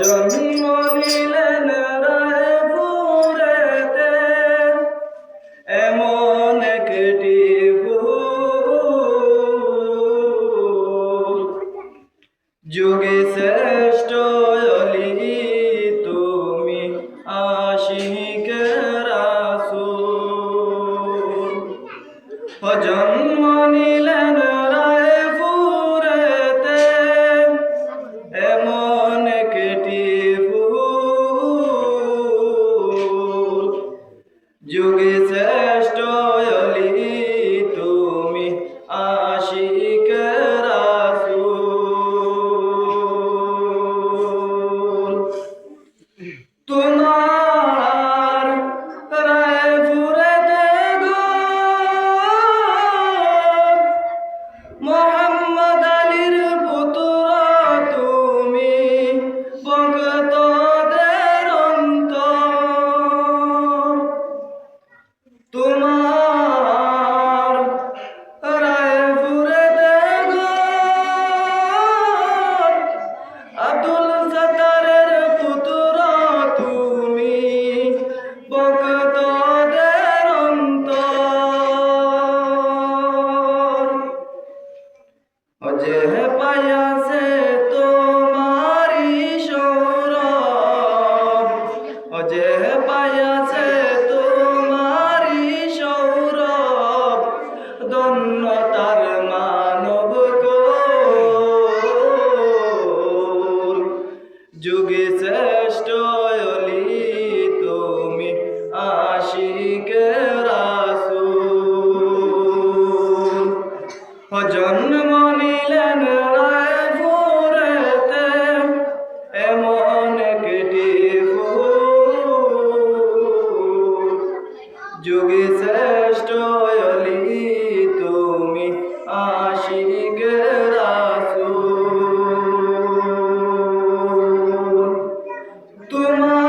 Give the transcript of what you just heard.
জন্ম নিলেন রায়পুরেতে এমন একটি যুগে শ্রেষ্ঠ অলি তুমি আশিক রাসূল। ও যুগে অজে পায়াসে তোমারি সৌরভ। অজে পায়াসে তোমারি সৌরভ ধন্য তার মানব যুগে জন্ম নিলেন রায়পুরেতে এমন একটি যুগে শ্রেষ্ঠ অলি তুমি আশিকে রাসু তোমার